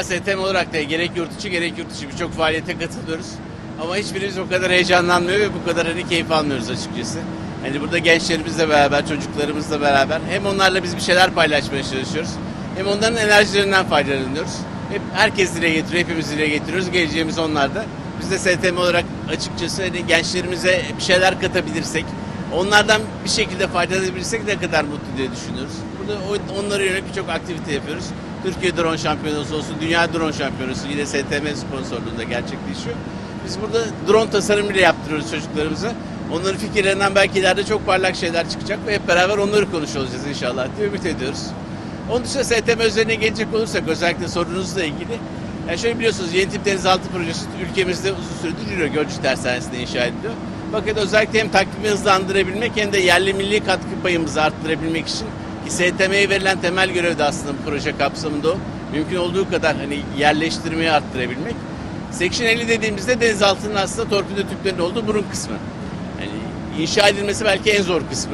Bizler STM olarak da gerek yurt içi gerek yurt dışı birçok faaliyete katılıyoruz. Ama hiçbirimiz o kadar heyecanlanmıyor ve bu kadar hani keyif almıyoruz açıkçası. Hani burada gençlerimizle beraber, çocuklarımızla beraber hem onlarla biz bir şeyler paylaşmaya çalışıyoruz. Hem onların enerjilerinden faydalanıyoruz. Hep herkes dile getiriyor, hepimiz dile getiriyoruz. Geleceğimiz onlarda. Biz de STM olarak açıkçası hani gençlerimize bir şeyler katabilirsek, onlardan bir şekilde faydalanabilirsek ne kadar mutlu diye düşünüyoruz. Burada onlara yönelik birçok aktivite yapıyoruz. Türkiye Drone Şampiyonası olsun, Dünya Drone Şampiyonası yine STM sponsorluğunda gerçekleşiyor. Biz burada drone tasarım bile yaptırıyoruz çocuklarımıza. Onların fikirlerinden belki ileride çok parlak şeyler çıkacak ve hep beraber onları konuşuyor olacağız inşallah diye ümit ediyoruz. Onun dışında STM özeline gelecek olursak özellikle sorunuzla ilgili. Yani şöyle biliyorsunuz yeni tip denizaltı projesi ülkemizde uzun süredir yürüyor. Gölcük Tersanesi'nde inşa ediliyor. Fakat özellikle hem takvimi hızlandırabilmek hem de yerli milli katkı payımızı arttırabilmek için ki STM'ye verilen temel görev de aslında bu proje kapsamında o. Mümkün olduğu kadar hani yerleştirmeyi arttırabilmek. Section 50 dediğimizde denizaltının aslında torpido tüplerinin olduğu burun kısmı. Yani inşa edilmesi belki en zor kısmı.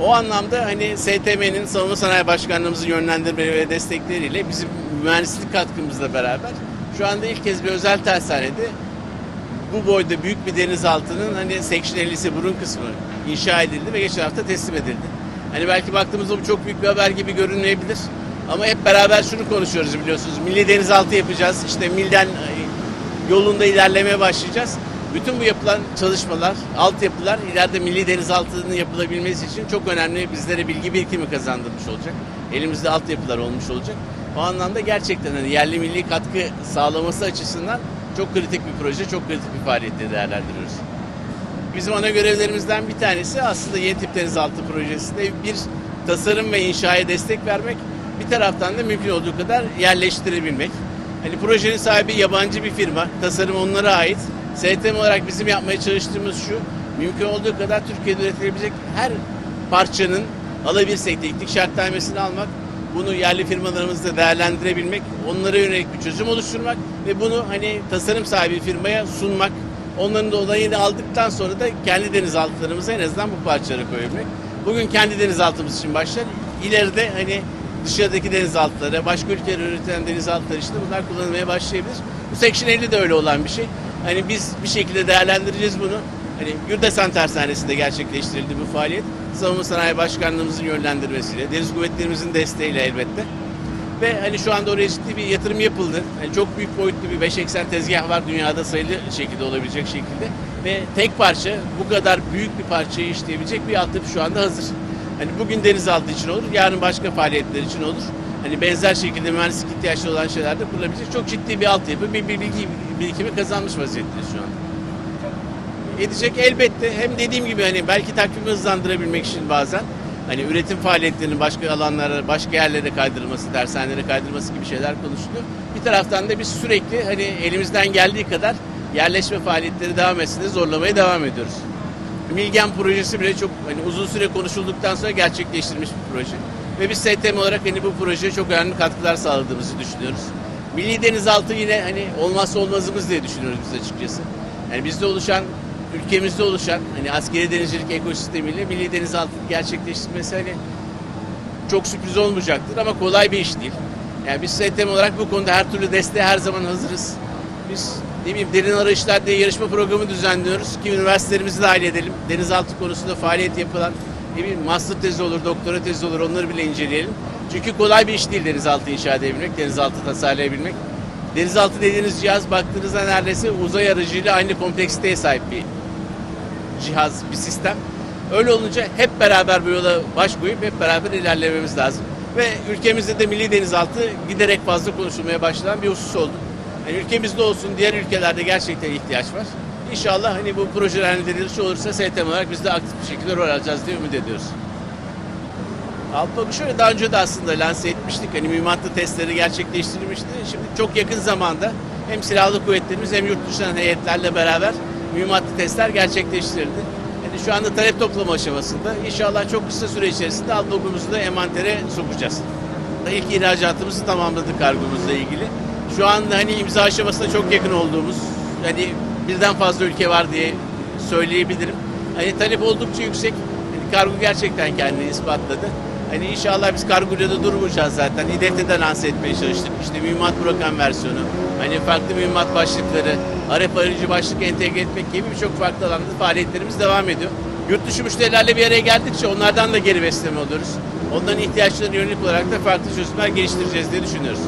O anlamda hani STM'nin Savunma Sanayi Başkanlığımızın yönlendirmeleri ve destekleriyle bizim mühendislik katkımızla beraber şu anda ilk kez bir özel tersanede bu boyda büyük bir denizaltının hani Section 50'si burun kısmı inşa edildi ve geçen hafta teslim edildi. Hani belki baktığımızda bu çok büyük bir haber gibi görünmeyebilir. Ama hep beraber şunu konuşuyoruz biliyorsunuz. Milli denizaltı yapacağız. İşte milden e, yolunda ilerlemeye başlayacağız. Bütün bu yapılan çalışmalar, altyapılar ileride milli denizaltının yapılabilmesi için çok önemli bizlere bilgi birikimi kazandırmış olacak. Elimizde altyapılar olmuş olacak. O anlamda gerçekten hani yerli milli katkı sağlaması açısından çok kritik bir proje, çok kritik bir faaliyette değerlendiriyoruz. Bizim ana görevlerimizden bir tanesi aslında yeni tip denizaltı projesinde bir tasarım ve inşaya destek vermek. Bir taraftan da mümkün olduğu kadar yerleştirebilmek. Hani projenin sahibi yabancı bir firma, tasarım onlara ait. STM olarak bizim yapmaya çalıştığımız şu, mümkün olduğu kadar Türkiye'de üretilebilecek her parçanın alabilsek teknik şartnamesini almak, bunu yerli firmalarımızla değerlendirebilmek, onlara yönelik bir çözüm oluşturmak ve bunu hani tasarım sahibi firmaya sunmak, onların da onayını aldıktan sonra da kendi denizaltılarımıza en azından bu parçaları koyabilmek. Bugün kendi denizaltımız için başlar. İleride hani dışarıdaki denizaltılara, başka ülkeler üretilen denizaltılar işte bunlar kullanılmaya başlayabilir. Bu Section 50 de öyle olan bir şey. Hani biz bir şekilde değerlendireceğiz bunu. Hani Gürdesan Tersanesi'nde gerçekleştirildi bu faaliyet. Savunma Sanayi Başkanlığımızın yönlendirmesiyle, Deniz Kuvvetlerimizin desteğiyle elbette. Ve hani şu anda oraya ciddi bir yatırım yapıldı. Hani çok büyük boyutlu bir 5 eksen tezgah var dünyada sayılı şekilde olabilecek şekilde. Ve tek parça bu kadar büyük bir parçayı işleyebilecek bir altyapı şu anda hazır. Hani bugün denizaltı için olur, yarın başka faaliyetler için olur. Hani benzer şekilde mühendislik ihtiyaçları olan şeylerde kurulabilecek çok ciddi bir altyapı, bir bilgi birikimi kazanmış vaziyetteyiz şu an. Edecek elbette. Hem dediğim gibi hani belki takvimi hızlandırabilmek için bazen hani üretim faaliyetlerinin başka alanlara, başka yerlere kaydırılması, dershanelere kaydırılması gibi şeyler konuşuluyor. Bir taraftan da biz sürekli hani elimizden geldiği kadar yerleşme faaliyetleri devam etsin zorlamaya devam ediyoruz. Milgen projesi bile çok hani uzun süre konuşulduktan sonra gerçekleştirilmiş bir proje. Ve biz STM olarak hani bu projeye çok önemli katkılar sağladığımızı düşünüyoruz. Milli denizaltı yine hani olmazsa olmazımız diye düşünüyoruz biz açıkçası. Yani bizde oluşan, ülkemizde oluşan hani askeri denizcilik ekosistemiyle milli denizaltı gerçekleştirmesi hani çok sürpriz olmayacaktır ama kolay bir iş değil. Yani biz STM olarak bu konuda her türlü desteğe her zaman hazırız. Biz ne bileyim derin arayışlar diye yarışma programı düzenliyoruz ki üniversitelerimizi dahil edelim. Denizaltı konusunda faaliyet yapılan ne bileyim master tezi olur, doktora tezi olur onları bile inceleyelim. Çünkü kolay bir iş değil denizaltı inşa edebilmek, denizaltı tasarlayabilmek. Denizaltı dediğiniz cihaz baktığınızda neredeyse uzay aracıyla aynı kompleksiteye sahip bir cihaz, bir sistem. Öyle olunca hep beraber bu yola baş koyup hep beraber ilerlememiz lazım. Ve ülkemizde de milli denizaltı giderek fazla konuşulmaya başlanan bir husus oldu. Yani ülkemizde olsun, diğer ülkelerde gerçekten ihtiyaç var. İnşallah hani bu projeler nedeniyle olursa STM olarak biz de aktif bir şekilde rol alacağız diye ümit ediyoruz. Alpak'ı şöyle daha önce de aslında lanse etmiştik. Hani mühimmatlı testleri gerçekleştirilmişti. Şimdi çok yakın zamanda hem silahlı kuvvetlerimiz hem yurt dışından heyetlerle beraber mühimmatlı testler gerçekleştirildi. Yani şu anda talep toplama aşamasında. İnşallah çok kısa süre içerisinde Alpak'ımızı da emantere sokacağız. İlk ihracatımızı tamamladık kargomuzla ilgili. Şu anda hani imza aşamasında çok yakın olduğumuz, hani birden fazla ülke var diye söyleyebilirim. Hani talep oldukça yüksek. Hani kargo gerçekten kendini ispatladı. Hani inşallah biz kargoda durmayacağız zaten. İDEF'te de lanse etmeye çalıştık. İşte mühimmat bırakan versiyonu, hani farklı mühimmat başlıkları, arep aracı başlık entegre etmek gibi birçok farklı alanda faaliyetlerimiz devam ediyor. Yurt dışı müşterilerle bir araya geldikçe onlardan da geri besleme oluyoruz. Onların ihtiyaçlarına yönelik olarak da farklı çözümler geliştireceğiz diye düşünüyoruz.